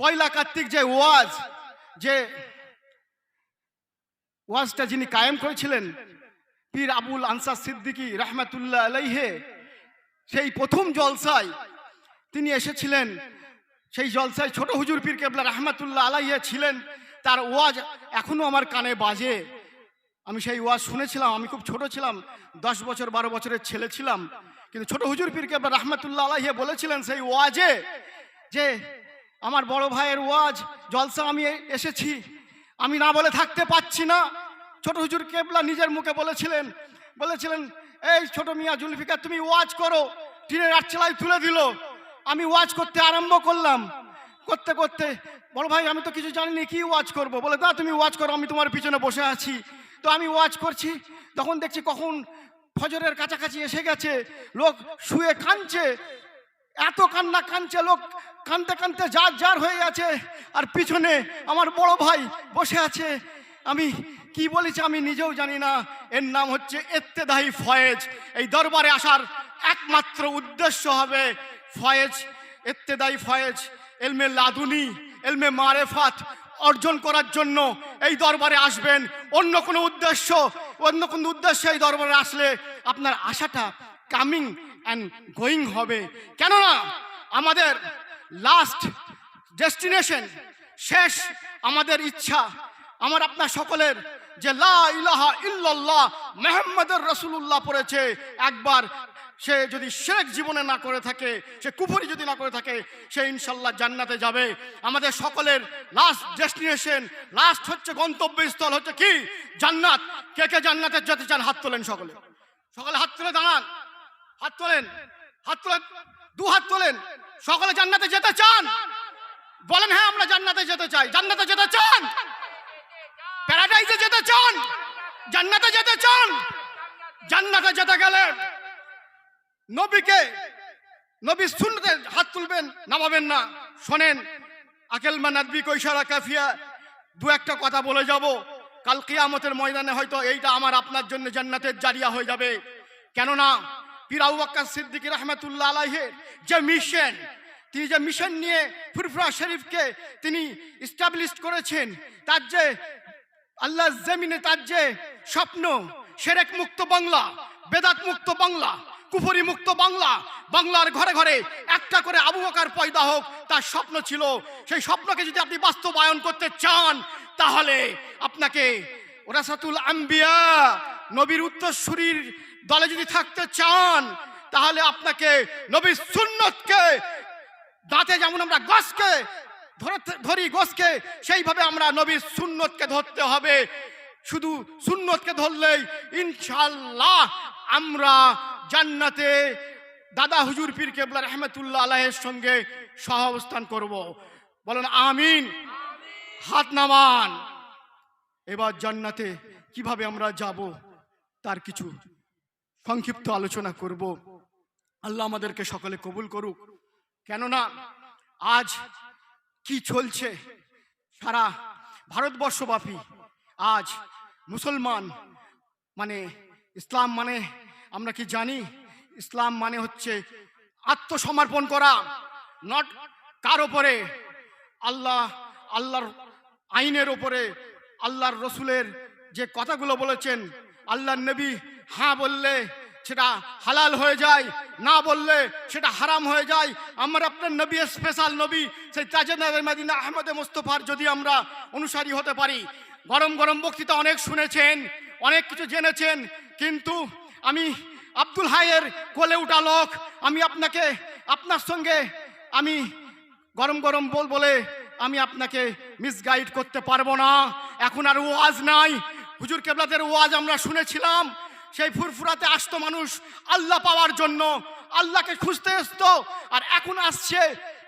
পয়লা কার্তিক যে ওয়াজ, যে ওয়াজটা যিনি কায়েম করেছিলেন, পীর আবুল আনসার সিদ্দিকী রহমাতুল্লাহ আলাইহে, সেই প্রথম জলসায় তিনি এসেছিলেন। সেই জলসায় ছোট হুজুর পীর কেবলা রহমাতুল্লাহ আলাইহে ছিলেন। তার ওয়াজ এখনও আমার কানে বাজে। আমি সেই ওয়াজ শুনেছিলাম, আমি খুব ছোট ছিলাম, দশ বছর, বারো বছরের ছেলে ছিলাম। কিন্তু ছোট হুজুর পীর কেবলা রহমাতুল্লাহ আলাইহে বলেছিলেন সেই ওয়াজে যে আমার বড় ভাইয়ের ওয়াজ, জলসা আমি এসেছি। আমি না বলে থাকতে পাচ্ছি না। ছোট হুজুর কেবলা নিজের মুখে বলেছিলেন বলেছিলেন, এই ছোট মিয়া জুলফিকার, তুমি ওয়াজ করো। টিনের আটচেলাই তুলে দিল। আমি ওয়াজ করতে আরম্ভ করলাম। করতে করতে, বড় ভাই, আমি তো কিছু জানিনি, কি ওয়াজ করব? বলে, না, তুমি ওয়াজ করো, আমি তোমার পিছনে বসে আছি। তো আমি ওয়াজ করছি। তখন দেখছি কখন ফজরের কাছাকাছি এসে গেছে। লোক শুয়ে কাঁদছে। এত কান্না কাঁদছে, লোক কানতে কানতে যার যার হয়ে গেছে আর পিছনে আমার বড় ভাই বসে আছে। আমি কি বলেছি আমি নিজেও জানি না। এর নাম হচ্ছে এত্তেদাহি ফয়েজ। এই দরবারে আসার একমাত্র উদ্দেশ্য হবে ফয়েজ এত্তেদাই ফয়েজ, এলমে লাদুনি, এলমে মারেফাত অর্জন করার জন্য এই দরবারে আসবেন। অন্য কোনো উদ্দেশ্য, অন্য কোনো উদ্দেশ্যে এই দরবারে আসলে আপনার আশাটা কামিং অ্যান্ড গোয়িং হবে। কেননা আমাদের লাস্ট ডেস্টিনেশন শেষ আমাদের ইচ্ছা। আমার আপনার সকলের যে লা ইলাহা ইল্লাল্লাহ মুহাম্মাদুর রাসূলুল্লাহ পড়েছে, একবার সে যদি শেরেক জীবনে না করে থাকে, সে কুফরি যদি না করে থাকে, সে ইনশাল্লাহ জান্নাতে যাবে। আমাদের সকলের লাস্ট ডেস্টিনেশন লাস্ট হচ্ছে গন্তব্যস্থল হচ্ছে কি? জান্নাত। কে কে জান্নাতে যেতে চান হাত তোলেন সকলে। সকলে হাত তুলে দাঁড়ান। হাত তোলেন। হাত তোলেন। দু হাত তোলেন। সকলে জান্নাতে যেতে চান? বলেন হ্যাঁ আমরা জান্নাতে যেতে চাই। জান্নাতে যেতে চান? প্যারাডাইজে যেতে চান? জান্নাতে যেতে চান? জান্নাতে যেতে গেলে নবীকে, নবী শুনতে হাত তুলবেন নামাবেন না? শোনেন, আকেল মানাদবি কৈশারা কাফিয়া, দু একটা কথা বলে যাব। কাল কিয়ামতের ময়দানে হয়তো এইটা আমার আপনার জন্য জান্নাতের জারিয়া হয়ে যাবে। কেননা পীর আবু বকর সিদ্দিকী রহমাতুল্লাহ আলাইহের যে মিশন, তিনি যে মিশন নিয়ে ফুরফুরা শরীফকে তিনি ইস্টাবলিশ করেছেন, তার যে আল্লাহ জমিনে তার যে স্বপ্ন, সেরেক মুক্ত বাংলা, বেদাত মুক্ত বাংলা, কুফরি মুক্ত বাংলা, বাংলার ঘরে ঘরে একটা করে আবু বকার পয়দা হোক, তার স্বপ্ন ছিল। সেই স্বপ্নকে যদি আপনি বাস্তবায়ন করতে চান, তাহলে আপনাকে ওরাসাতুল আম্বিয়া নবীর উত্তরসূরির দলে যদি থাকতে চান, তাহলে আপনাকে নবীর সুন্নতকে, দাঁতে যেমন আমরা গছকে ধরে- গোসকে সেইভাবে আমরা নবীর সুন্নতকে ধরতে হবে। শুধু সুন্নতকে ধরলেই ইনশাল্লাহ আমরা জান্নাতে দাদা হুজুর পীর কেবলা রহমতুল্লাহ আলাহের সঙ্গে সহাবস্থান করব। বলেন আমিন। হাত নামান। এবার জান্নাতে কীভাবে আমরা যাব? তার কিছু সংক্ষিপ্ত আলোচনা করব। আল্লাহ আমাদেরকে সকলে কবুল করুক। কেননা আজ কি চলছে সারা ভারতবর্ষব্যাপী আজ মুসলমান মানে ইসলাম মানে আমরা কি জানি? ইসলাম মানে হচ্ছে আত্মসমর্পণ করা নট কার ওপরে আল্লাহ, আল্লাহর আইনের ওপরে আল্লাহর রসুলের যে কথাগুলো বলেছেন আল্লাহর নবী হ্যাঁ বললে সেটা হালাল হয়ে যায়, না বললে সেটা হারাম হয়ে যায়। আমার আপনার নবী স্পেশাল নবী, সেই তাজেদার মাদিনা আহমদে মোস্তফার যদি আমরা অনুসারী হতে পারি। গরম গরম বক্তৃতা অনেক শুনেছেন, অনেক কিছু জেনেছেন, কিন্তু আমি আব্দুল হাইয়ের কোলে উঠা লোক, আমি আপনাকে, আপনার সঙ্গে আমি গরম গরম বল বলে আমি আপনাকে মিসগাইড করতে পারব না। এখন আর ওয়াজ নাই হুজুর কেবলাদের ওয়াজ আমরা শুনেছিলাম। সেই ফুরফুরাতে আসতো মানুষ আল্লাহ পাওয়ার জন্য, আল্লাহকে খুঁজতে আসতো আর এখন আসছে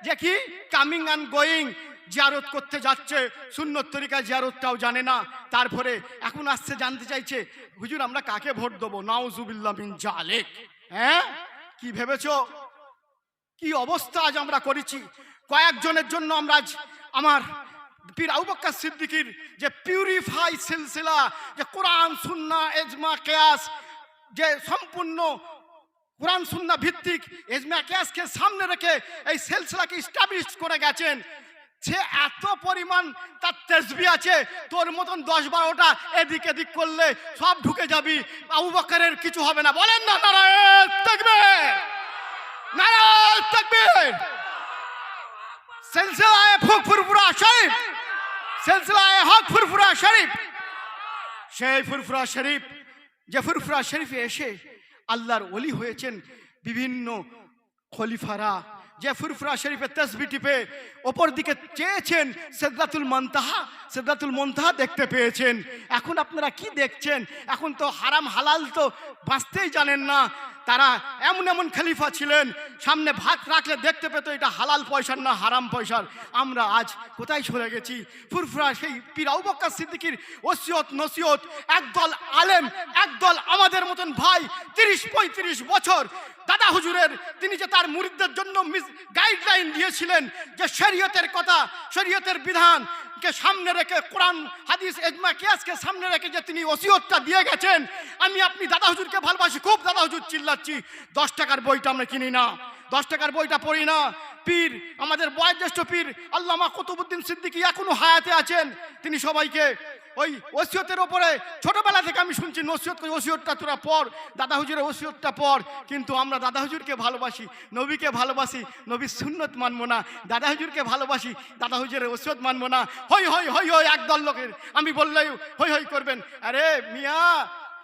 যে কি? কামিং অ্যান্ড গোয়িং জিয়ারত করতে যাচ্ছে। সুন্নত তরিকা জিয়ারতটাও জানে না। তারপরে এখন আসছে, জানতে চাইছে, হুজুর আমরা কাকে ভোট দেবো? নাউজুবিল্লাহ মিন জালেক। হ্যাঁ? কি ভেবেছ? কি অবস্থা আজ আমরা করেছি? কয়েকজনের জন্য আমরা আজ আমার পীর আবু বক্কর সিদ্দিকীর যে পিউরিফাই সিলসিলা, যে কোরআন, সুন্নাহ, এজমা, কেয়াস, যে সম্পূর্ণ কোরআন, সুন্নাহ ভিত্তিক এজমা, কেয়াসকে সামনে রেখে এই সিলসিলাকে স্টাবলিশ করে গেছেন। সে এত পরিমাণ তার তেজবি আছে, তোর মতন দশ বারোটা এদিক এদিক করলে সব ঢুকে যাবি, আবু বকরের কিছু হবে না। বলেন না নারায়ণ থাকবে নারায়ণ থাকবে সিলসিলায় ফুক ফুরফুরা শরীফ সিলসিলায় হক ফুরফুরা শরীফ। সেই ফুরফুরা শরীফ, যে ফুরফুরা শরীফে এসে আল্লাহর ওলি হয়েছেন বিভিন্ন খলিফারা, যে ফুরফুরা শরীফের তসবি টিপে ওপর দিকে চেয়েছেন সেদ্দাতুল মন্তাহা সেদ্দাতুল মন্তাহা দেখতে পেয়েছেন। এখন আপনারা কি দেখছেন? এখন তো হারাম, হালাল তো বাঁচতেই জানেন না। তারা এমন এমন খলিফা ছিলেন, সামনে ভাত রাখলে দেখতে পেত এটা হালাল পয়সার না হারাম পয়সার। আমরা আজ কোথায় চলে গেছি? ফুরফুরা সেই পীর আবু বক্কর সিদ্দিকীর ওসিয়ত, নসিয়ত, একদল আলেম, একদল আমাদের মতন ভাই, তিরিশ পঁয়ত্রিশ বছর। দাদা হুজুরের, তিনি যে তার মুরিদদের জন্য গাইডলাইন দিয়েছিলেন যে শরীয়তের কথা, শরীয়তের বিধান কে সামনে রেখে কোরআন, হাদিস এজমা কিয়াসকে সামনে রেখে যে তিনি ওসিয়তটা দিয়ে গেছেন, আমি আপনি দাদা হুজুরকে ভালোবাসি, খুব দাদা হুজুর চিল্লাচ্ছি। দশ টাকার বইটা আমরা কিনি না, দশ টাকার বইটা পড়ি না। পীর, আমাদের বয়োজ্যেষ্ঠ পীর, আল্লামা কুতুবুদ্দিন সিদ্দিকী এখনও হায়াতে আছেন। তিনি সবাইকে ওই ওসিয়তের ওপরে, ছোটবেলা থেকে আমি শুনছি নসিয়ত করি, ওসিয়তটা তোরা পর দাদা হুজুরের ওসিয়তটা পর কিন্তু আমরা দাদা হুজুরকে ভালোবাসি, নবীকে ভালোবাসি, নবীর সুন্নত মানবো না, দাদা হুজুরকে ভালোবাসি, দাদা হুজুরের ওসিয়ত মানবো না। হই হই হই হই, একদল লোকের, আমি বললেই হই হই করবেন। আরে মিয়া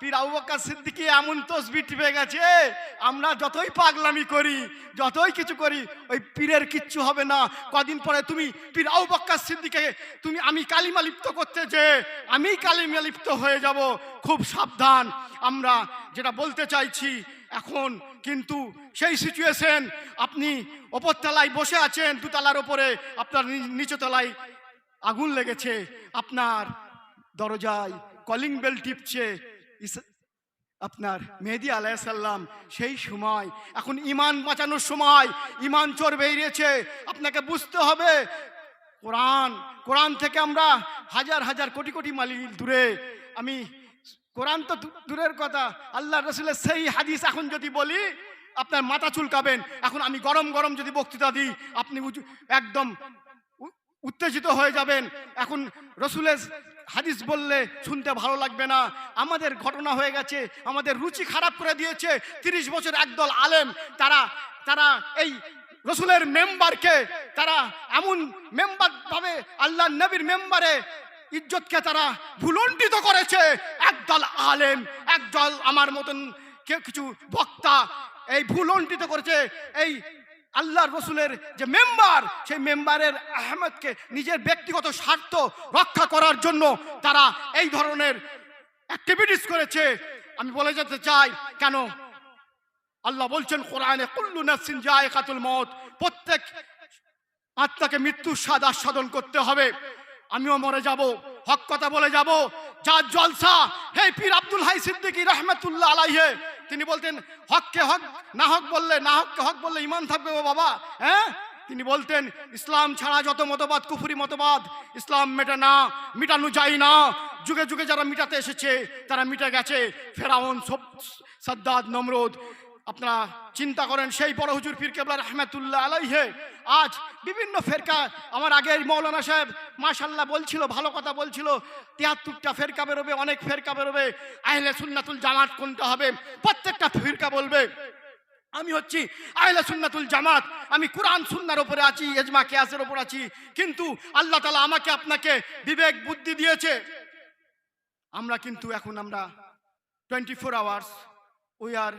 পীর আবু বকর এমন তসবি টিপে গেছে, আমরা যতই পাগলামি করি, যতই কিছু করি, ওই পীরের কিচ্ছু হবে না। কদিন পরে তুমি পীর আবু বকর সিদ্দিকে তুমি আমি কালিমা লিপ্ত করতে যে আমি কালিমা লিপ্ত হয়ে যাব। খুব সাবধান। আমরা যেটা বলতে চাইছি, এখন কিন্তু সেই সিচুয়েশন আপনি ওপর তলায় বসে আছেন, দুতলার ওপরে আপনার নি- নিচু তলায় আগুন লেগেছে, আপনার দরজায় কলিং বেল টিপছে আপনার মেহেদি আলাইসাল্লাম সেই সময়, এখন ইমান বাঁচানোর সময় ইমান চোর বেরিয়েছে। আপনাকে বুঝতে হবে, কোরআন কোরআন থেকে আমরা হাজার হাজার কোটি কোটি মাইল দূরে। আমি কোরআন তো দূরের কথা, আল্লাহ রসুলের সেই হাদিস এখন যদি বলি, আপনার মাথা চুলকাবেন। এখন আমি গরম গরম যদি বক্তৃতা দিই, আপনি একদম উত্তেজিত হয়ে যাবেন। এখন রসুলের হাদিস বললে শুনতে ভালো লাগবে না। আমাদের ঘটনা হয়ে গেছে, আমাদের রুচি খারাপ করে দিয়েছে। তিরিশ বছর একদল আলেম, তারা তারা এই রসুলের মেম্বারকে, তারা এমন মেম্বার ভাবে আল্লাহ নবীর মেম্বারে ইজ্জতকে তারা ভুলণ্ঠিত করেছে। একদল আলেম, একদল আমার মতন কেউ কিছু বক্তা এই ভুলণ্ঠিত করেছে। এই আল্লাহর রসুলের যে মেম্বার, সেই মেম্বারের আহমেদকে নিজের ব্যক্তিগত স্বার্থ রক্ষা করার জন্য তারা এই ধরনের অ্যাক্টিভিটিস করেছে। আমি বলে যেতে চাই, কেন? আল্লাহ বলছেন, কোরআনে কুল্লু নাফসিন জায়কাতুল মত প্রত্যেক আত্মাকে মৃত্যুর স্বাদ আস্বাদন করতে হবে। আমিও মরে যাব, হক কথা বলে যাব। যার জলসা, হে পীর আব্দুল হাই সিদ্দিকী রহমতুল্লাহ আলাইহে তিনি বলতেন, হককে হক, না হক বললে না হককে হক বললে ইমান থাকবে ও বাবা। হ্যাঁ? তিনি বলতেন, ইসলাম ছাড়া যত মতবাদ, কুফুরি মতবাদ, ইসলাম মেটে না, মিটানো যায় না। যুগে যুগে যারা মিটাতে এসেছে, তারা মিটে গেছে। ফেরাউন, সব- সাদ্দাদ নমরুদ আপনারা চিন্তা করেন, সেই বড় হুজুর পীর কেবলা রহমাতুল্লাহ আলাইহে, আজ বিভিন্ন ফেরকা, আমার আগে এই মৌলানা সাহেব মাশাল্লাহ বলছিল, ভালো কথা বলছিল, তিয়াত্তরটা ফেরকা বেরোবে, অনেক ফেরকা বেরোবে, আহলে সুন্নাতুল জামাত কোনটা হবে? প্রত্যেকটা ফিরকা বলবে, আমি হচ্ছি আহলে সুন্নাতুল জামাত, আমি কোরআন সুন্নার ওপরে আছি এজমা কেয়াসের ওপর আছি, কিন্তু আল্লাহ তালা আমাকে আপনাকে বিবেক, বুদ্ধি দিয়েছে। আমরা কিন্তু এখন আমরা twenty four hours we are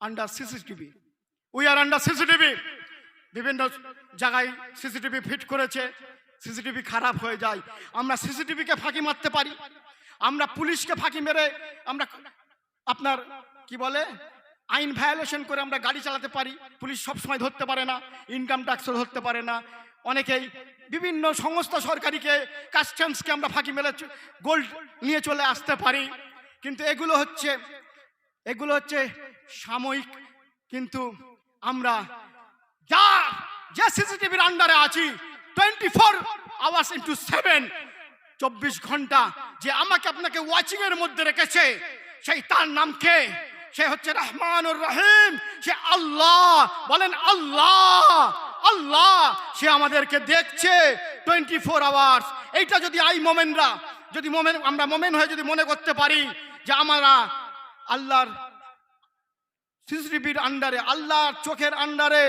under CCTV we are under CCTV বিভিন্ন জায়গায় সিসিটিভি ফিট করেছে সিসিটিভি খারাপ হয়ে যায়। আমরা সিসিটিভিকে ফাঁকি মারতে পারি। আমরা পুলিশকে ফাঁকি মেরে আমরা আপনার কি বলে, আইন ভায়োলেশন করে আমরা গাড়ি চালাতে পারি। পুলিশ সব সময় ধরতে পারে না ইনকাম ট্যাক্সও ধরতে পারে না। অনেকেই বিভিন্ন সংস্থা সরকারিকে কাস্টমসকে আমরা ফাঁকি মেরে গোল্ড নিয়ে চলে আসতে পারি। কিন্তু এগুলো হচ্ছে এগুলো হচ্ছে সাময়িক, কিন্তু আমরা যা যে সিসিটিভির আন্ডারে আছি twenty four hours into seven চব্বিশ ঘণ্টা যে আমাকে আপনাকে ওয়াচিং এর মধ্যে রেখেছে, সেই তার নাম কে? সে হচ্ছে রহমানুর রহিম। সে আল্লাহ। বলেন আল্লাহ। আল্লাহ। সে আমাদেরকে দেখছে টোয়েন্টি ফোর আওয়ার্স এইটা যদি আই মোমেনরা, যদি মোমেন, আমরা মোমেন হয়ে যদি মনে করতে পারি যে আমরা আল্লাহর সিসিটিভির আন্ডারে, আল্লাহর চোখের আন্ডারে।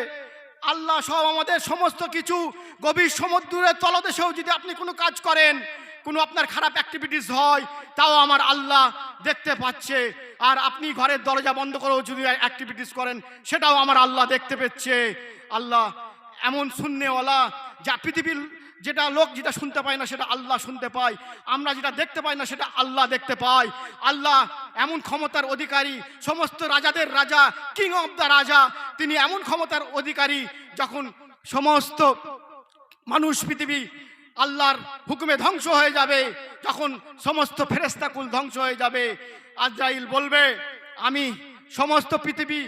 আল্লাহ সব আমাদের সমস্ত কিছু গভীর সমুদ্রের তলদেশেও যদি আপনি কোনো কাজ করেন, কোনো আপনার খারাপ অ্যাক্টিভিটিস হয়, তাও আমার আল্লাহ দেখতে পাচ্ছে। আর আপনি ঘরের দরজা বন্ধ করেও যদি অ্যাক্টিভিটিস করেন, সেটাও আমার আল্লাহ দেখতে পাচ্ছে। আল্লাহ এমন শূন্যওয়ালা যা পৃথিবীর যেটা লোক যেটা শুনতে পায় না সেটা আল্লাহ শুনতে পায়। আমরা যেটা দেখতে পাই না সেটা আল্লাহ দেখতে পাই আল্লাহ এমন ক্ষমতার অধিকারী, সমস্ত রাজাদের রাজা কিং অফ দ্য রাজা, তিনি এমন ক্ষমতার অধিকারী যখন সমস্ত মানুষ পৃথিবী আল্লাহর হুকুমে ধ্বংস হয়ে যাবে, যখন সমস্ত ফেরেস্তাকুল ধ্বংস হয়ে যাবে। আজরাইল বলবে, আমি সমস্ত পৃথিবী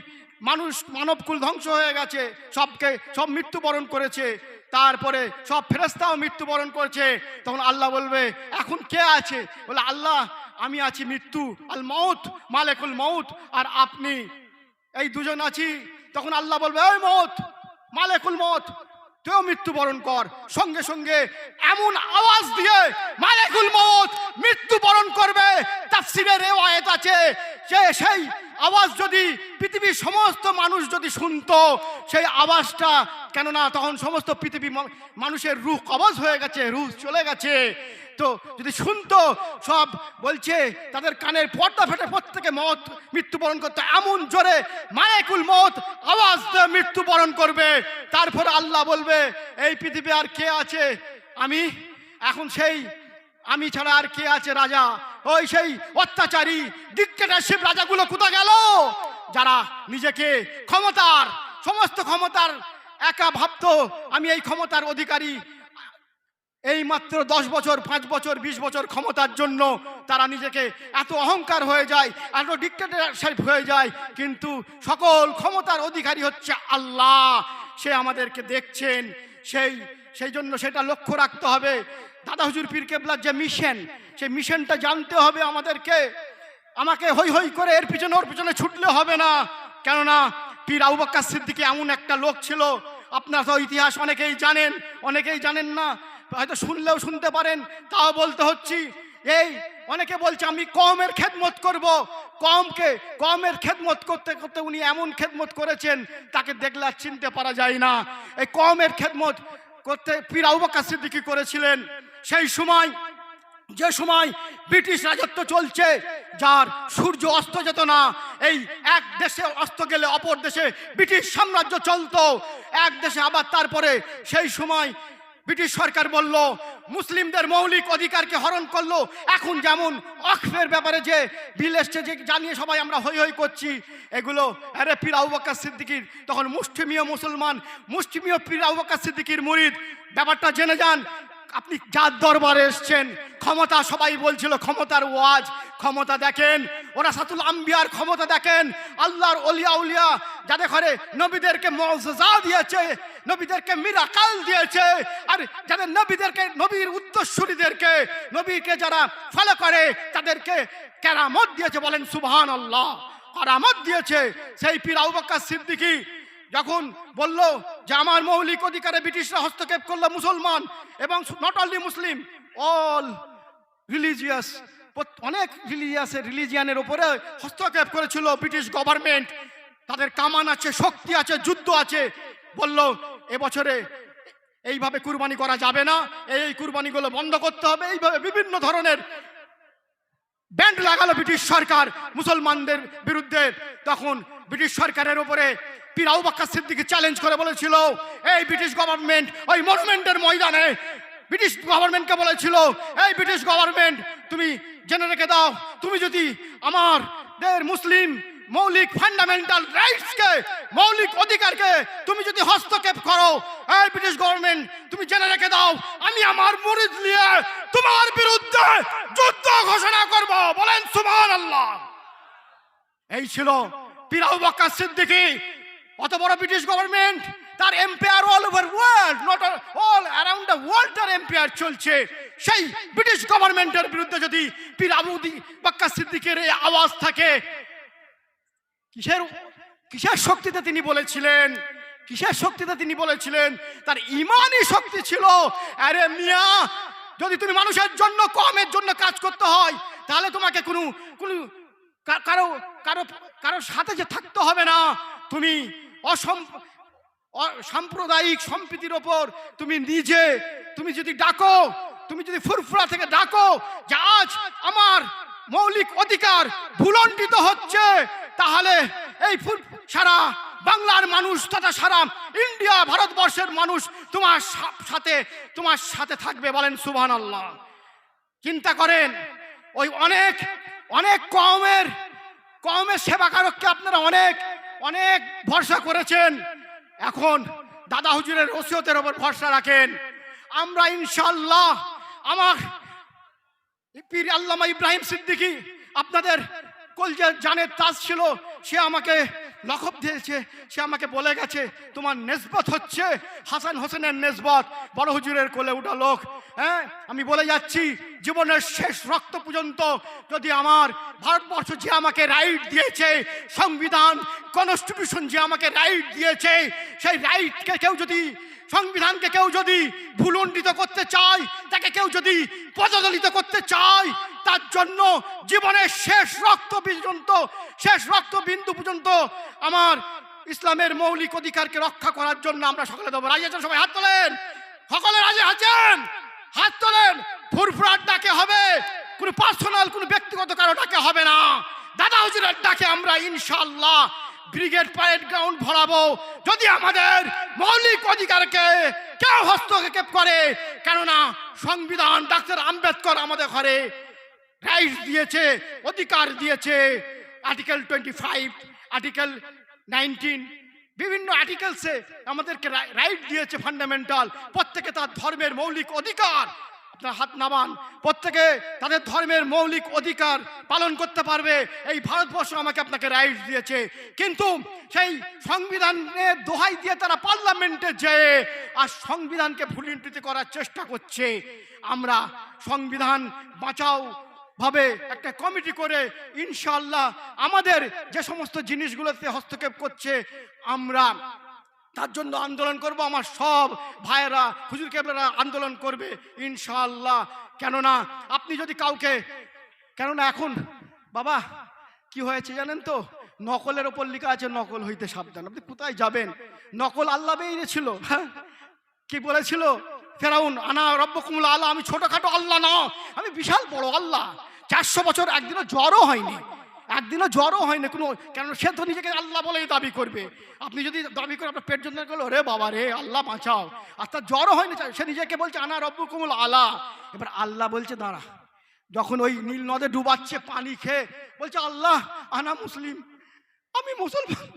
মানুষ মানবকুল ধ্বংস হয়ে গেছে, সবকে সব মৃত্যুবরণ করেছে। তারপরে সব ফেরেস্তাও মৃত্যুবরণ করছে। তখন আল্লাহ বলবে, এখন কে আছে? বলে, আল্লাহ, আমি আছি মৃত্যু, আল মৌত মালেকুল মৌত আর আপনি, এই দুজন আছি। তখন আল্লাহ বলবে ওই মত মালেকুল মত তুইও মৃত্যুবরণ কর। সঙ্গে সঙ্গে এমন আওয়াজ দিয়ে মালেকুল মত মৃত্যুবরণ করবে। তাফসিরের এও আয়াত আছে যে সেই আওয়াজ যদি পৃথিবীর সমস্ত মানুষ যদি শুনতো, সেই আওয়াজটা কেননা তখন সমস্ত পৃথিবী মানুষের রুখ আওয়াজ হয়ে গেছে, রুহ চলে গেছে। তো যদি শুনতো, সব বলছে, তাদের কানের পর্দা ফেটে প্রত্যেকে মত মৃত্যুবরণ করতে, এমন জোরে মায়েকুল মত আওয়াজ দিয়ে মৃত্যুবরণ করবে। তারপরে আল্লাহ বলবে, এই পৃথিবী আর কে আছে? আমি? এখন সেই আমি ছাড়া আর কে আছে, রাজা? ওই সেই অত্যাচারী ডিক্টেটারশিপ রাজাগুলো কোথা গেল? যারা নিজেকে ক্ষমতার, সমস্ত ক্ষমতার একা ভাবতো, আমি এই ক্ষমতার অধিকারী। এই মাত্র দশ বছর, পাঁচ বছর, বিশ বছর ক্ষমতার জন্য তারা নিজেকে এত অহংকার হয়ে যায়, এত ডিক্টেটারশিপ হয়ে যায়, কিন্তু সকল ক্ষমতার অধিকারী হচ্ছে আল্লাহ। সে আমাদেরকে দেখছেন, সেই সেই জন্য সেটা লক্ষ্য রাখতে হবে। দাদা হুজুর পীর কেবলার যে মিশন সেই মিশনটা জানতে হবে আমাদেরকে। আমাকে হই হই করে এর পিছনে ওর পিছনে ছুটলে হবে না। কেননা, পীর আবু বক্কর সিদ্দিকী এমন একটা লোক ছিল। আপনার তো ইতিহাস অনেকেই জানেন অনেকেই জানেন না। হয়তো শুনলেও শুনতে পারেন, তাও বলতে হচ্ছি, এই, অনেকে বলছে আমি কমের খেদমত করব। কমকে, কমের খেদমত করতে করতে উনি এমন খেদমত করেছেন, তাকে দেখলে আর চিনতে পারা যায় না। এই কমের খেদমত করতে পীর আবু বক্কর সিদ্দিকী করেছিলেন। সেই সময়, যে সময় ব্রিটিশ রাজত্ব চলছে, যার সূর্য অস্ত যেত না, এই এক দেশে অস্ত গেলে অপর দেশে ব্রিটিশ সাম্রাজ্য চলতো, এক দেশে আবার তারপরে সেই সময় ব্রিটিশ সরকার বলল, মুসলিমদের মৌলিক অধিকারকে হরণ করল, এখন যেমন অক্ফের ব্যাপারে যে বিল এসছে, যে জানিয়ে সবাই আমরা হই হই করছি, এগুলো আরে পীর আবু বকর সিদ্দিকির, তখন মুষ্টিমীয় মুসলমান, মুষ্টিমীয় পীর আবু বকর সিদ্দিকির মুরিদ, ব্যাপারটা জেনে যান যার দরবারে এসছেন, ক্ষমতা সবাই বলছিল ক্ষমতার ওয়াজ, ক্ষমতা দেখেন ওরা সাতুল আম্বিয়ার ক্ষমতা দেখেন, আল্লাহর অলিয়া উলিয়া যাদের ঘরে নবীদেরকে মজা দিয়েছে, নবীদেরকে মিরাকাল দিয়েছে, আর যাদের নবীদেরকে, নবীর উত্তরসূরিদেরকে, নবীকে যারা ফলো করে, তাদেরকে কেরামত দিয়েছে, বলেন সুবহান আল্লাহ কারামত দিয়েছে। সেই পীর আবু বকর সিদ্দিকী যখন বলল যে আমার মৌলিক অধিকারে ব্রিটিশরা হস্তক্ষেপ করল মুসলমান এবং not only Muslim all religious অনেক রিলিজিয়াসের রিলিজিয়ানের উপরে হস্তক্ষেপ করেছিল ব্রিটিশ গভর্নমেন্ট তাদের কামান আছে, শক্তি আছে, যুদ্ধ আছে। বলল, এবছরে এইভাবে কুরবানি করা যাবে না। এই কুরবানিগুলো বন্ধ করতে হবে। এইভাবে বিভিন্ন ধরনের ব্যান্ড লাগালো ব্রিটিশ সরকার মুসলমানদের বিরুদ্ধে। তখন ব্রিটিশ সরকারের উপরে পীর আবু বকর সিদ্দিকী চ্যালেঞ্জ করে বলেছিল, এই ব্রিটিশ গভর্নমেন্ট ওই মনুমেন্টের ময়দানে ব্রিটিশ গভর্নমেন্টকে বলেছিল, এই ব্রিটিশ গভর্নমেন্ট তুমি জেনে রেখে দাও, তুমি যদি আমার দের মুসলিম মৌলিক ফান্ডামেন্টাল রাইটসকে মৌলিক অধিকারকে তুমি যদি হস্তক্ষেপ করো, এই ব্রিটিশ গভর্নমেন্ট তুমি জেনে রেখে দাও, আমি আমার মুরিদ নিয়ে তোমার বিরুদ্ধে যুদ্ধ ঘোষণা করব। বলেন সুবহান আল্লাহ এই ছিল পিরাউ বক্কা সিদ্দিকী অত বড় ব্রিটিশ গভর্নমেন্ট তার empire all over world not all around the world তার এম্পায়ার চলছে। সেই ব্রিটিশ গভর্নমেন্টের বিরুদ্ধে যদি পীর বাক্কা সিদ্দিকের এই আওয়াজ থাকে, কিসের কিসের শক্তিতে তিনি বলেছিলেন? কিসের শক্তিতে তিনি বলেছিলেন? তার ইমানই শক্তি ছিল। আরে মিয়া, যদি তুমি মানুষের জন্য, কমের জন্য কাজ করতে হয়, তাহলে তোমাকে কোনো কোনো কারও কারও কারও সাথে যে থাকতে হবে না, তুমি অসম সাম্প্রদায়িক সম্প্রীতির ওপর তুমি নিজে, তুমি যদি ডাকো, তুমি যদি ফুরফুরা থেকে ডাকো যে আজ আমার মৌলিক অধিকার ভুলণ্ডিত হচ্ছে, তাহলে এই সারা বাংলার মানুষ তথা সারা ইন্ডিয়া, ভারতবর্ষের মানুষ তোমার সাথে তোমার সাথে থাকবে বলেন সুবহান আল্লাহ চিন্তা করেন, ওই অনেক অনেক কমের কমের সেবাকারককে আপনারা অনেক অনেক ভরসা করেছেন। এখন দাদা হুজুরের ওসিয়তের ওপর ভরসা রাখেন। আমরা ইনশাল্লাহ আমার পীর আল্লামা ইব্রাহিম সিদ্দিকি, আপনাদের কলজে জানের তাজ ছিল, সে আমাকে লকব দিয়েছে সে আমাকে বলে গেছে, তোমার নেসবত হচ্ছে, হাসান হোসেনের নেসবত, বড় হুজুরের কোলে উঠা লোক। হ্যাঁ আমি বলে যাচ্ছি, জীবনের শেষ রক্ত পর্যন্ত যদি আমার ভারতবর্ষ যে আমাকে রাইট দিয়েছে, সংবিধান কনস্টিটিউশন যে আমাকে রাইট দিয়েছে, সেই রাইটকে কেউ যদি সংবিধানকে কেউ যদি ভুলণ্ডিত করতে চায়, তাকে কেউ যদি পদদলিত করতে চায়, তার জন্য জীবনের শেষ রক্ত পর্যন্ত, শেষ রক্ত বিন্দু পর্যন্ত আমার ইসলামের মৌলিক অধিকারকে রক্ষা করার জন্য আমরা সকলে দেবো। রাজি আছেন সবাই? হাত তোলেন। সকলে রাজি আছেন? হাত তোলেন। ফুরফুরার ডাকে হবে। কোনো পার্সোনাল কোনো ব্যক্তিগত কারও ডাকে হবে না। দাদা হুজুরের ডাকে আমরা ইনশাল্লাহ ব্রিগেড প্যারেড গ্রাউন্ড ভরাবো। যদি আমাদের মৌলিক অধিকারকে কেউ হস্তক্ষেপ করে। কেননা সংবিধান ডাক্তার আম্বেদকর আমাদের ঘরে রাইট দিয়েছে, অধিকার দিয়েছে। Article twenty five article nineteen বিভিন্ন আর্টিকেলসে আমাদেরকে রাইট দিয়েছে ফান্ডামেন্টাল প্রত্যেকে তার ধর্মের মৌলিক অধিকার। আপনার হাত নামান। প্রত্যেকে তাদের ধর্মের মৌলিক অধিকার পালন করতে পারবে। এই ভারতবর্ষ আমাকে আপনাকে রাইট দিয়েছে। কিন্তু সেই সংবিধানের দোহাই দিয়ে তারা পার্লামেন্টে যেয়ে আর সংবিধানকে ভুলিন্টিত করার চেষ্টা করছে। আমরা সংবিধান বাঁচাও ভাবে একটা কমিটি করে ইনশাল্লাহ আমাদের যে সমস্ত জিনিসগুলোতে হস্তক্ষেপ করছে, আমরা তার জন্য আন্দোলন করব, আমার সব ভাইয়েরা, হুজুর কেবলারা আন্দোলন করবে, ইনশাআল্লাহ। কেননা আপনি যদি কাউকে, কেননা এখন, বাবা, কি হয়েছে জানেন তো? নকলের ওপর লেখা আছে, নকল হইতে সাবধান। আপনি কোথায় যাবেন? নকল আল্লাহ বেরিয়েছিল হ্যাঁ? কি বলেছিল? ফেরাউন, আনা রব্বকুমুল আল্লাহ আমি ছোটখাটো আল্লাহ না, আমি বিশাল বড় আল্লাহ। চারশো বছর একদিনও জ্বরও হয়নি। একদিনও জ্বরও হয়নি, কোনো কেন সে তো নিজেকে আল্লাহ বলেই দাবি করবে। আপনি যদি দাবি করে আপনার পেট যন্ত্রণা করল রে বাবা রে, আল্লাহ বাঁচাও। আর তার জ্বরও হয়নি সে নিজেকে বলছে, আনা রব্বকুমুল আল্লাহ এবার আল্লাহ বলছে, দাঁড়া। যখন ওই নীল নদে ডুবাচ্ছে, পানি খেয়ে বলছে, আল্লাহ, আনা মুসলিম। আমি মুসলমান,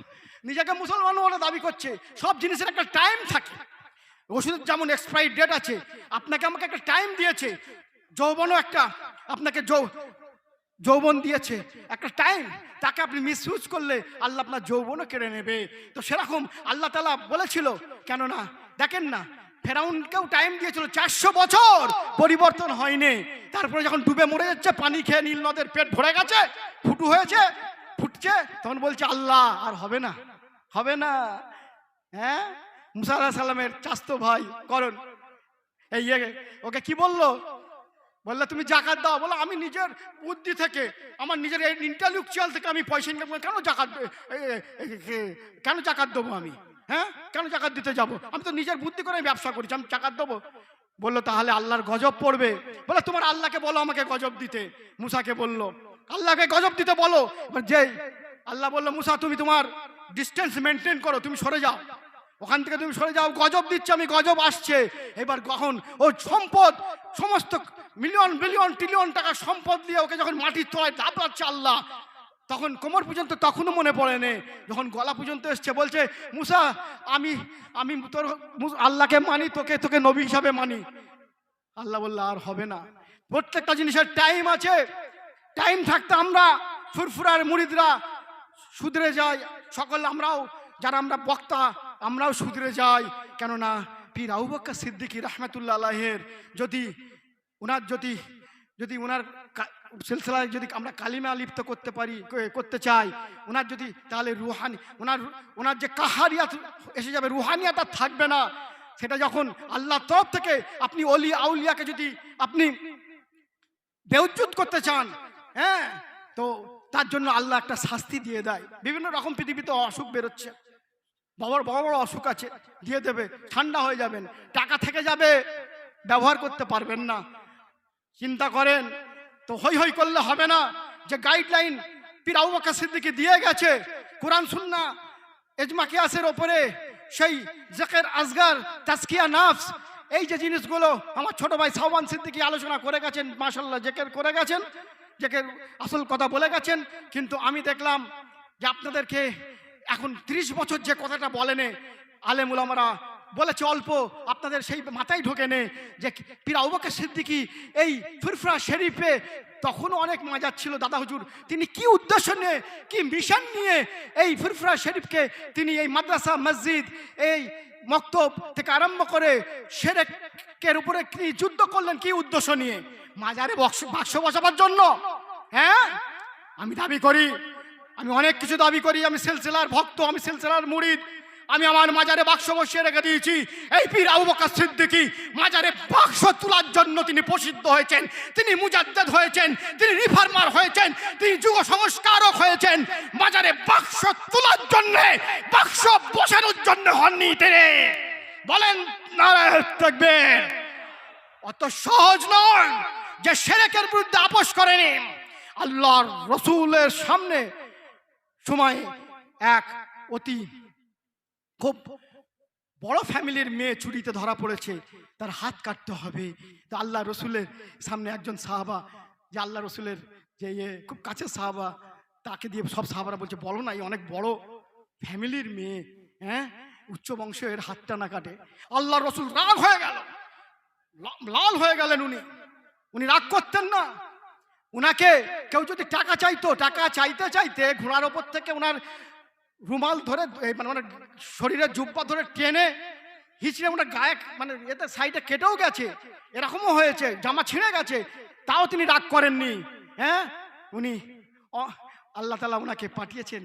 নিজেকে মুসলমান বলে দাবি করছে। সব জিনিসের একটা টাইম থাকে। ওষুধের যেমন এক্সপায়ারি ডেট আছে, আপনাকে আমাকে একটা টাইম দিয়েছে। যৌবনও একটা, আপনাকে যৌ যৌবন দিয়েছে একটা টাইম তাকে আপনি মিসইউজ করলে আল্লাহ আপনার যৌবনও কেড়ে নেবে। তো সেরকম আল্লাহ তালা বলেছিল কেননা দেখেন না ফেরাউনকেও টাইম দিয়েছিল চারশো বছর পরিবর্তন হয়নি। তারপরে যখন ডুবে মরে যাচ্ছে পানি খেয়ে নীল নদের পেট ভরে গেছে ফুটু হয়েছে ফুটছে তখন বলছে আল্লাহ আর হবে না হবে না। হ্যাঁ? মুসা আল্লাহ সাল্লামের চাস্তো ভাই করণ এই ইয়ে, ওকে কি বলল? বললে, তুমি জাকাত দাও। বলো আমি নিজের বুদ্ধি থেকে, আমার নিজের এই ইন্টালেকচুয়াল থেকে আমি পয়সা ইনকাম কেন জাকাত কেন জাকাত দেবো আমি? হ্যাঁ? কেন জাকাত দিতে যাব? আমি তো নিজের বুদ্ধি করে ব্যবসা করছি, আমি জাকাত দেবো। বলল, তাহলে আল্লাহর গজব পড়বে। বলে তোমার আল্লাহকে বলো আমাকে গজব দিতে। মুসাকে বলল, আল্লাহকে গজব দিতে বলো। যেই আল্লাহ বলল, মুসা, তুমি তোমার ডিস্টেন্স মেনটেন করো, তুমি সরে যাও। ওখান থেকে তুমি সরে যাও, গজব দিচ্ছে আমি, গজব আসছে। এবার কখন? ও সম্পদ, সমস্ত মিলিয়ন বিলিয়ন ট্রিলিয়ন টাকা সম্পদ দিয়ে ওকে যখন মাটির তলায় দাবড়াচ্ছে আল্লাহ, তখন কোমর পর্যন্ত তখনও মনে পড়ে নে। যখন গলা পর্যন্ত এসছে, বলছে, মুসা, আমি আমি তোর আল্লাহকে মানি, তোকে তোকে নবী হিসাবে মানি। আল্লাহ বলল, আর হবে না। প্রত্যেকটা জিনিসের টাইম আছে। টাইম থাকতে আমরা ফুরফুরার মুরিদরা সুধরে যাই। সকল আমরাও, যারা আমরা বক্তা আমরাও সুধরে যাই। কেননা পীর আবু বক্কর সিদ্দিকী রহমতুল্লাহ আলাহের যদি ওনার যদি যদি ওনার সিলসিলায় যদি আমরা কালিমা লিপ্ত করতে পারি করতে চাই ওনার যদি তাহলে রুহানি ওনার ওনার যে কাহারিয়াত এসে যাবে, রুহানিয়াত আর থাকবে না। সেটা যখন আল্লাহ তরফ থেকে আপনি অলি আউলিয়াকে যদি আপনি বেউজ্জুত করতে চান হ্যাঁ তো তার জন্য আল্লাহ একটা শাস্তি দিয়ে দেয়। বিভিন্ন রকম পৃথিবীতে অসুখ বেরোচ্ছে। বড় বড় বড় অসুখ আছে, দিয়ে দেবে, ঠান্ডা হয়ে যাবেন, টাকা থেকে যাবে, ব্যবহার করতে পারবেন না। চিন্তা করেন, তো হই হই করলে হবে না, যে গাইডলাইন পীর আবু বকর সিদ্দিকী দিয়ে গেছে, কোরআন সুন্না এজমা কিয়াসের ওপরে, সেই জেকের আজগার তাসকিয়া নাফস, এই যে জিনিসগুলো আমার ছোট ভাই সাহবান সিদ্দিকী আলোচনা করে গেছেন মাশাল্লাহ জেকের করে গেছেন, জেকের আসল কথা বলে গেছেন, কিন্তু আমি দেখলাম যে আপনাদেরকে এখন ৩০ বছর যে কথাটা বলেনে আলেমুলামারা বলেছে অল্প, আপনাদের সেই মাথায় ঢোকে নে, যে পীর আউবাকে সিদ্দিকি এই ফুরফুরা শরীফে তখনও অনেক মজার ছিল, দাদা হুজুর। তিনি কি উদ্দেশ্য নিয়ে, কি মিশন নিয়ে এই ফুরফুরা শরীফকে তিনি এই মাদ্রাসা, মসজিদ, এই মক্তব থেকে আরম্ভ করে সেরেকের উপরে কি যুদ্ধ করলেন, কি উদ্দেশ্য নিয়ে? মাজারে বক্স বাক্স বসাবার জন্য হ্যাঁ? আমি দাবি করি আমি অনেক কিছু দাবি করি, আমি সিলসিলার ভক্ত, আমি সিলসিলার মুরিদ। আমি আমার মাজারে বাক্স বসিয়ে রেখে দিয়েছি। এই পীর আবু বকর সিদ্দিকী মাজারে বাক্স তোলার জন্য তিনি প্রসিদ্ধ হয়েছেন, তিনি মুজাদ্দেদ হয়েছেন, তিনি রিফার্মার হয়েছেন, তিনি যুগ সংস্কারক হয়েছেন। মাজারে বাক্স তোলার জন্য, বাক্স বসানোর জন্য হননি তিনি। বলেন নারায়ণ থাকবেন অত সহজ নয় যে সেরেকের বিরুদ্ধে আপোষ করেনি। আল্লাহর রসুলের সামনে সময় এক অতি খুব বড় ফ্যামিলির মেয়ে চুরিতে ধরা পড়েছে, তার হাত কাটতে হবে। তো আল্লাহ রসুলের সামনে একজন সাহাবা, যে আল্লাহ রসুলের যে ইয়ে খুব কাছের সাহাবা, তাকে দিয়ে সব সাহাবারা বলছে, বলো না, এই অনেক বড় ফ্যামিলির মেয়ে হ্যাঁ? উচ্চ বংশ এর হাতটা না কাটে। আল্লাহ রসুল রাগ হয়ে গেল লাল হয়ে গেলেন উনি। উনি রাগ করতেন না। উনাকে কেউ যদি টাকা চাইতো, টাকা চাইতে চাইতে ঘোড়ার ওপর থেকে ওনার রুমাল ধরে মানে মানে শরীরের জুব্বা ধরে টেনে হিচড়ে ওনার গায়ে মানে এতে সাইডে কেটেও গেছে, এরকমও হয়েছে, জামা ছিঁড়ে গেছে, তাও তিনি রাগ করেননি। হ্যাঁ? উনি আল্লাহ তালা ওনাকে পাঠিয়েছেন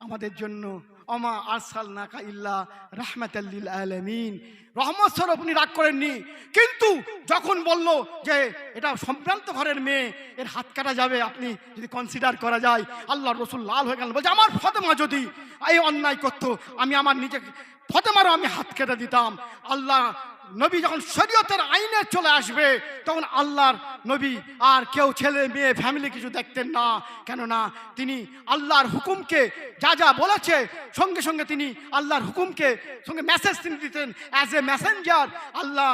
আমাদের জন্য। অমা আরসাল নাকা ইল্লা রাহমাতাল্লিল আলামিন। রহমত স্বরূপ উনি রাগ করেননি। কিন্তু যখন বলল যে এটা সম্ভ্রান্ত ঘরের মেয়ে, এর হাত কাটা যাবে, আপনি যদি কনসিডার করা যায় আল্লাহ রসুল লাল হয়ে গেলেন। বলছে, আমার ফতেমা যদি এই অন্যায় করতো, আমি আমার নিজেকে, ফতেমারও আমি হাত কেটে দিতাম। আল্লাহ নবী যখন শরীয়তের আইনে চলে আসবে, তখন আল্লাহর নবী আর কেউ ছেলে, মেয়ে ফ্যামিলি কিছু দেখতেন না। কেননা তিনি আল্লাহর হুকুমকে যা যা বলেছে, সঙ্গে সঙ্গে তিনি আল্লাহর হুকুমকে, সঙ্গে মেসেজ তিনি দিতেন। অ্যাজ এ মেসেঞ্জার আল্লাহ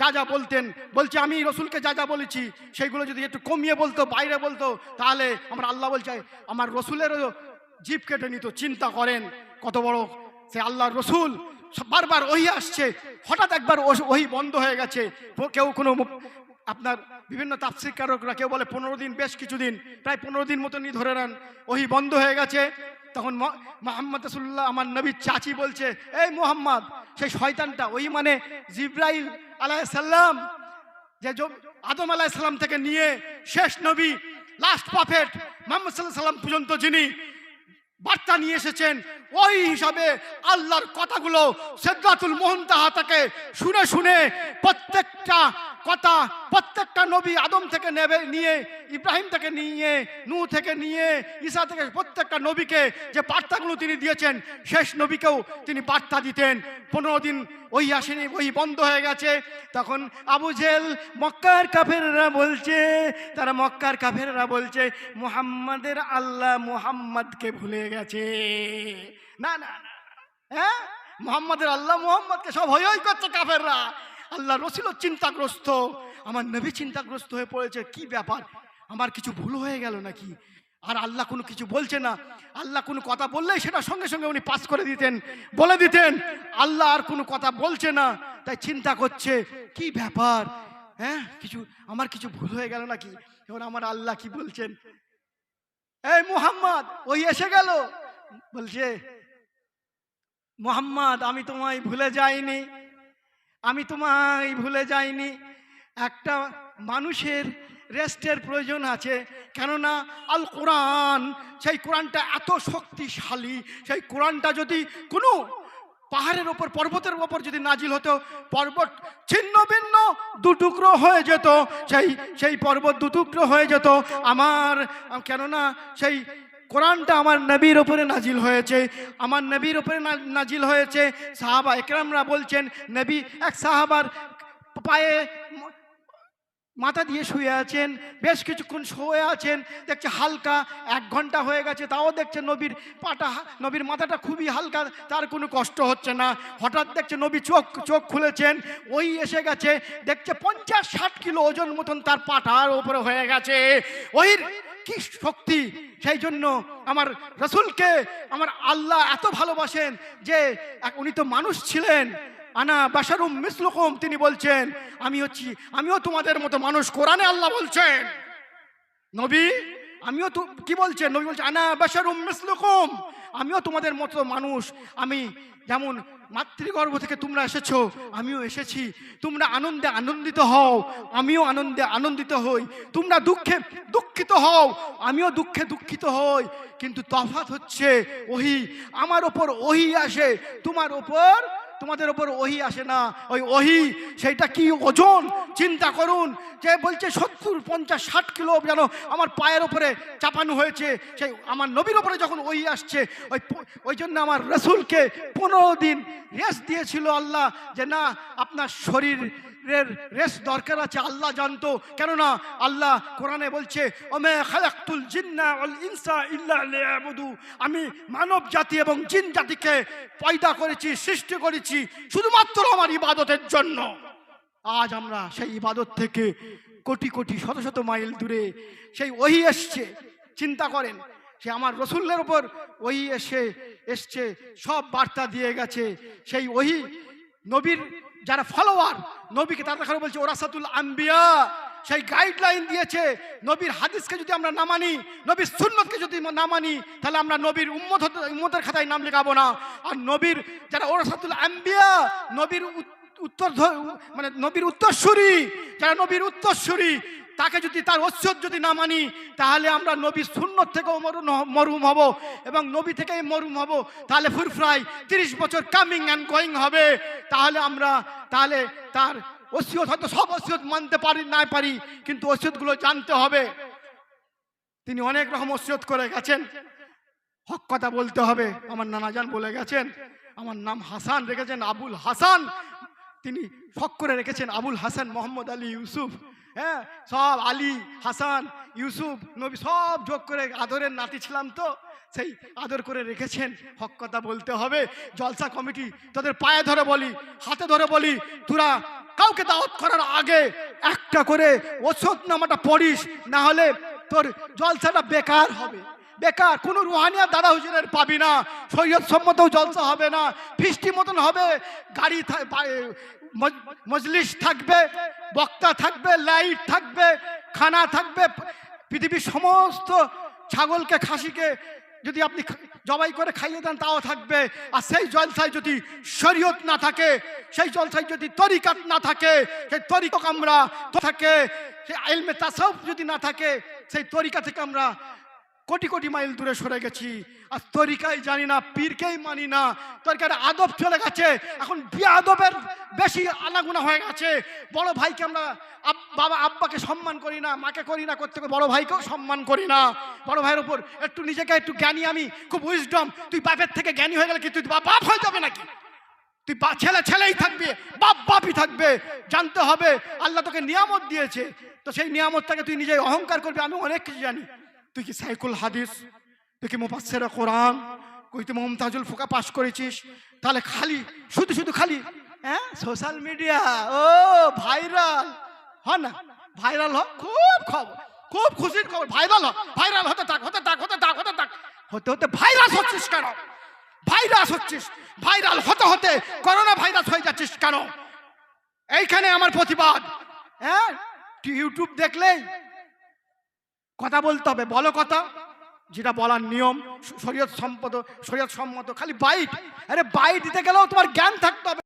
যা যা বলতেন, বলছে, আমি রসুলকে যা যা বলেছি সেইগুলো যদি একটু কমিয়ে বলতো, বাইরে বলতো, তাহলে আমার আল্লাহ বলছে, আমার রসুলেরও জীব কেটে নিত, চিন্তা করেন কত বড় সে আল্লাহর রসুল। বারবার ওহি আসছে। হঠাৎ একবার ওহি বন্ধ হয়ে গেছে। কেউ কোনো আপনার বিভিন্ন তাফসিকারকরা কেউ বলে, পনেরো দিন, বেশ কিছুদিন, প্রায় পনেরো দিন মতনই ধরে নেন ওহি বন্ধ হয়ে গেছে। তখন মোহাম্মদ রসুল্লাহ আমার নবীর চাচি বলছে, এই মোহাম্মদ, সেই শয়তানটা ওই মানে জিব্রাইল আলাইসাল্লাম যে আদম আলাইসাল্লাম থেকে নিয়ে শেষ নবী লাস্ট প্রফেট মোহাম্মদ সাল্লাহ সাল্লাম পর্যন্ত যিনি বার্তা নিয়ে এসেছেন। ওই হিসাবে আল্লাহর কথাগুলো সেদ্রাতুল মোহনতাহা তাকে শুনে শুনে প্রত্যেকটা কথা, প্রত্যেকটা নবী আদম থেকে নেবে, নিয়ে, ইব্রাহিম থেকে নিয়ে নু থেকে নিয়ে ঈশা থেকে প্রত্যেকটা নবীকে যে বার্তাগুলো তিনি দিয়েছেন, শেষ নবীকেও তিনি বার্তা দিতেন। পনেরো দিন ওই আসেনি, ওই বন্ধ হয়ে গেছে। তখন আবু জেল মক্কার কাফেররা বলছে, তারা মক্কার কাফেররা বলছে, মুহাম্মাদের আল্লাহ মুহাম্মদকে ভুলে গেছে। না না হ্যাঁ? মুহাম্মাদের আল্লাহ মুহাম্মদকে সব হই হই করছে কাফেররা। আল্লাহ রসিল চিন্তাগ্রস্ত, আমার নবী চিন্তাগ্রস্ত হয়ে পড়েছে, কি ব্যাপার? আমার কিছু ভুল হয়ে গেল নাকি? আর আল্লাহ কোনো কিছু বলছে না। আল্লাহ কোনো কথা বললেই সেটা সঙ্গে সঙ্গে উনি পাস করে দিতেন। বলে দিতেন, আল্লাহ আর কোনো কথা বলছে না। তাই চিন্তা করছে, কি ব্যাপার? হ্যাঁ কিছু, আমার কিছু ভুল হয়ে গেল নাকি? এখন আমার আল্লাহ কি বলছেন? এই মুহাম্মদ, ওই এসে গেল। বলছে, মোহাম্মদ, আমি তোমায় ভুলে যাইনি। আমি তোমায় ভুলে যাইনি। একটা মানুষের রেস্টের প্রয়োজন আছে। কেননা আল কোরআন, সেই কোরআনটা এত শক্তিশালী, সেই কোরআনটা যদি কোনো পাহাড়ের ওপর, পর্বতের ওপর যদি নাজিল হতো, পর্বত ছিন্ন ভিন্ন দুটুকরো হয়ে যেত, সেই সেই পর্বত দুটুকরো হয়ে যেত। আমার, কেননা সেই কোরআনটা আমার নবীর ওপরে নাজিল হয়েছে। আমার নবীর ওপরে নাজিল হয়েছে। সাহাবা একরামরা বলছেন, নবী, এক সাহাবার পায়ে মাথা দিয়ে শুয়ে আছেন, বেশ কিছুক্ষণ শুয়ে আছেন, দেখছে হালকা এক ঘণ্টা হয়ে গেছে, তাও দেখছে নবীর পাটা নবীর মাথাটা খুবই হালকা, তার কোনো কষ্ট হচ্ছে না। হঠাৎ দেখছে নবী চোখ চোখ খুলেছেন, ওই এসে গেছে, দেখছে পঞ্চাশ ষাট কিলো ওজন মতন তার পাটার ওপরে হয়ে গেছে। ওই কি শক্তি! সেই জন্য আমার রসুলকে, আমার আল্লাহ এত ভালোবাসেন যে উনি তো মানুষ ছিলেন আনা বাসারুম মিসলুকুম, তিনি বলছেন, আমি হচ্ছি, আমিও তোমাদের মতো মানুষ, কোরআনে আল্লাহ বলছেন। নবী, আমিও তো, কি বলছেন? নবী বলছেন, আনা বাসারুম মিসলুকুম, আমিও তোমাদের মতো মানুষ। আমি যেমন মাতৃগর্ভ থেকে তোমরা এসেছ, আমিও এসেছি। তোমরা আনন্দে আনন্দিত হও, আমিও আনন্দে আনন্দিত হই। তোমরা দুঃখে দুঃখিত হও, আমিও দুঃখে দুঃখিত হই। কিন্তু তফাৎ হচ্ছে ওহি, আমার ওপর ওহি আসে, তোমার ওপর তোমাদের ওপর ওহি আসে না। ওই ওহি, সেইটা কি ওজন? চিন্তা করুন। যে বলছে সত্তর, পঞ্চাশ, ষাট কিলো যেন আমার পায়ের ওপরে চাপানো হয়েছে, সেই আমার নবীর ওপরে যখন ওহি আসছে, ওই ওই জন্য আমার রসুলকে পনেরো দিন রেস্ট দিয়েছিল আল্লাহ যে না, আপনার শরীরের রেস্ট দরকার আছে, আল্লাহ জানতো। কেননা আল্লাহ কোরআনে বলছে ওয়াল ইনসা আমি মানব জাতি এবং জিন জাতিকে পয়দা করেছি, সৃষ্টি করেছি শুধুমাত্র আমার ইবাদতের জন্য। আজ আমরা সেই ইবাদত থেকে কোটি কোটি, শত শত মাইল দূরে সেই ওহি এসছে। চিন্তা করেন, সে আমার রসুল্লের ওপর ওহি এসে, এসছে, সব বার্তা দিয়ে গেছে। সেই ওহি নবীর যারা ফলোয়ার নবীকে তারা দেখানো বলছে, ওরাসাতুল আম্বিয়া সেই গাইডলাইন দিয়েছে, নবীর হাদিসকে যদি আমরা না মানি, নবীর সুন্নতকে যদি না মানি, তাহলে আমরা নবীর উম্মত উম্মতের খাতায় নাম লেখাবো না। আর নবীর যারা ওরাসাতুল আম্বিয়া, নবীর উত্তর মানে নবীর উত্তরসূরি, যারা নবীর উত্তরসূরি তাকে যদি তার ঐশ্বর যদি না মানি, তাহলে আমরা নবীর সুন্নত থেকেও মরুম হব এবং নবী থেকেই মরুম হব। তাহলে ফুরফ্রাই তিরিশ বছর কামিং অ্যান্ড গোয়িং হবে। তাহলে আমরা, তাহলে তার ওসিয়ত হয়তো সব ওসিয়ত মানতে পারি না পারি, কিন্তু ওসিয়তগুলো জানতে হবে। তিনি অনেক রকম ওসিয়ত করে গেছেন। হক কথা বলতে হবে। আমার নানাজান বলে গেছেন। আমার নাম হাসান রেখেছেন, আবুল হাসান। তিনি শখ করে রেখেছেন, আবুল হাসান মোহাম্মদ আলী ইউসুফ। হ্যাঁ? সব আলী, হাসান, ইউসুফ, নবী সব যোগ করে আদরের নাতি ছিলাম তো, সেই আদর করে রেখেছেন। হক কথা বলতে হবে। জলসা কমিটি তাদের পায়ে ধরে বলি, হাতে ধরে বলি, তোরা কাউকে দাওয়াত করার আগে একটা করে ওষুধ নামাটা পড়িস, না হলে তোর জলসাটা বেকার হবে। বেকার, কোনো রুহানিয়া দাদা হুজুরের পাবি না। সৈয়দ সম্মত জলসা হবে না। ফিস্টি মতন হবে। গাড়ি মজলিস থাকবে, বক্তা থাকবে, লাইট থাকবে, খানা থাকবে, পৃথিবীর সমস্ত ছাগলকে, খাসিকে যদি আপনি জবাই করে খাইয়ে দেন, তাও থাকবে। আর সেই জলসায় যদি শরীয়ত না থাকে, সেই জলসায় যদি তরিকাত না থাকে, সেই তরিকক আমরা থাকে, সেই আইলমে তাসাউফ যদি না থাকে, সেই তরিকা থেকে আমরা কোটি কোটি মাইল দূরে সরে গেছি। আর তরিকাই জানি না, পীরকেই মানি না। তরিকার আদব চলে গেছে। এখন আদবের বেশি আনাগুনা হয়ে গেছে। বড় ভাইকে আমরা বাবা আব্বাকে সম্মান করি না, মাকে করি না, করতে বড় ভাইকেও সম্মান করি না। বড় ভাইয়ের উপর একটু নিজেকে একটু জ্ঞানী আমি, খুব উইজডম তুই বাপের থেকে জ্ঞানী হয়ে গেলে কি তুই বাপ বাপ হয়ে যাবে নাকি? তুই বা- ছেলে ছেলেই থাকবে বাপ বাপই থাকবে। জানতে হবে, আল্লাহ তোকে নিয়ামত দিয়েছে। তো সেই নিয়ামতটাকে তুই নিজে অহংকার করবি, আমি অনেক কিছু জানি। তুই কি সাইকুল হাদিস? তুই কি মুফাসসিরা কোরআন? কই তুই মমতাজুল ফোকা পাস করেছিস? তাহলে খালি, শুধু শুধু খালি হ্যাঁ? সোশ্যাল মিডিয়া ও ভাইরাল হ না? ভাইরাল হ, খুব খবর, খুব খুশির খবর। ভাইরাল হ ভাইরাল হতে থাক হতে থাক হতে থাক হতে থাক। হতে হতে ভাইরাস হচ্ছিস কেন? ভাইরাস হচ্ছিস। ভাইরাল হতে হতে করোনা ভাইরাস হয়ে যাচ্ছিস কেন? এইখানে আমার প্রতিবাদ হ্যাঁ? ইউটিউব দেখলেই কথা বলতে হবে, বলো কথা। যেটা বলার নিয়ম, শরীয়ত সম্পদ শরীয়ত সম্মত, খালি বাইট আরে বাইট দিতে গেলেও তোমার জ্ঞান থাকতে হবে।